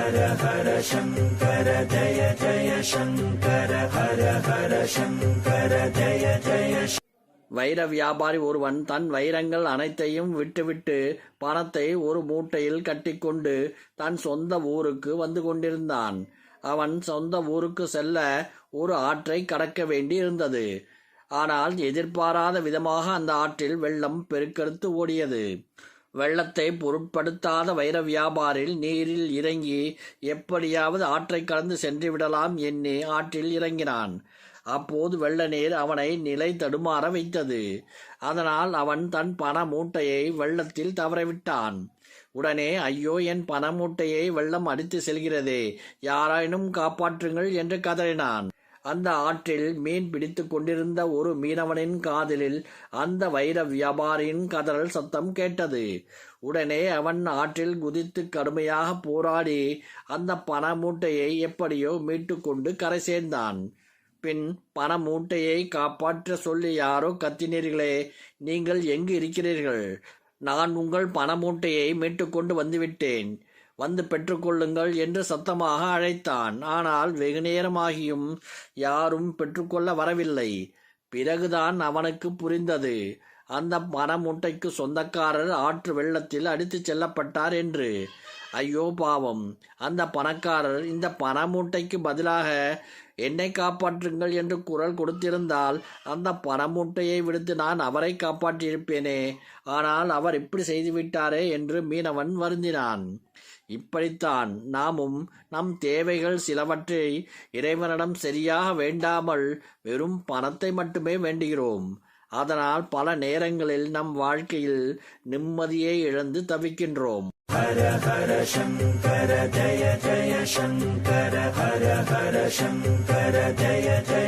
ஹர ஹர சங்கர ஜய ஜய சங்கர ஹர ஹர சங்கர ஜய ஜய வைர வியாபாரி ஒருவன் தன் வைரங்கள் அனைத்தையும் விட்டுவிட்டு பணத்தை ஒரு மூட்டையில் கட்டிக்கொண்டு தன் சொந்த ஊருக்கு வந்து கொண்டிருந்தான். அவன் சொந்த ஊருக்கு செல்ல ஒரு ஆற்றை கடக்க வேண்டி இருந்தது ஆனால் எதிர்பாராத விதமாக அந்த ஆற்றில் வெள்ளம் பெருக்கெடுத்து ஓடியது. வெள்ளத்தை பொருட்படுத்தாத வைர வியாபாரில் நீரில் இறங்கி எப்படியாவது ஆற்றை கடந்து சென்று விடலாம் எண்ணி ஆற்றில் இறங்கினான். அப்போது வெள்ள நீர் அவனை நிலை தடுமாற வைத்தது. அதனால் அவன் தன் பண மூட்டையை வெள்ளத்தில் தவறவிட்டான். உடனே ஐயோ என் பண மூட்டையை வெள்ளம் அடித்து செல்கிறதே யாராயினும் காப்பாற்றுங்கள் என்று கதறினான். அந்த ஆற்றில் மீன் பிடித்து கொண்டிருந்த ஒரு மீனவனின் காதலில் அந்த வைர வியாபாரியின் கதறல் சத்தம் கேட்டது. உடனே அவன் ஆற்றில் குதித்து கடுமையாக போராடி அந்த பண மூட்டையை எப்படியோ மீட்டுக்கொண்டு கரை சேர்ந்தான். பின் பண மூட்டையை காப்பாற்ற சொல்லி யாரோ கத்தினீர்களே நீங்கள் எங்கு இருக்கிறீர்கள்? நான் உங்கள் பண மூட்டையை மீட்டுக்கொண்டு வந்துவிட்டேன் வந்து பெற்றுக்கொள்ளுங்கள் என்று சத்தமாக அழைத்தான். ஆனால் வெகு நேரமாகியும் யாரும் பெற்றுக்கொள்ள வரவில்லை. பிறகுதான் அவனுக்கு புரிந்தது. அந்த மரமுட்டைக்கு சொந்தக்காரர் ஆற்று வெள்ளத்தில் அடித்துச் செல்லப்பட்டார் என்று. ஐயோ பாவம். அந்த பணக்காரர் இந்த பணமூட்டைக்கு பதிலாக என்னை காப்பாற்றுங்கள் என்று குரல் கொடுத்திருந்தால் அந்த பணமூட்டையை விடுத்து நான் அவரை காப்பாற்றியிருப்பேனே. ஆனால் அவர் இப்படி செய்துவிட்டாரே என்று மீனவன் வருந்தினான். இப்படித்தான் நாமும் நம் தேவைகள் சிலவற்றை இறைவனிடம் சரியாக வேண்டாமல் வெறும் பணத்தை மட்டுமே வேண்டுகிறோம். அதனால் பல நேரங்களில் நம் வாழ்க்கையில் நிம்மதியை இழந்து தவிக்கின்றோம். ஹர ஹர சங்கர ஜய ஜய சங்கர ஹர ஹர சங்கர ஜய ஜய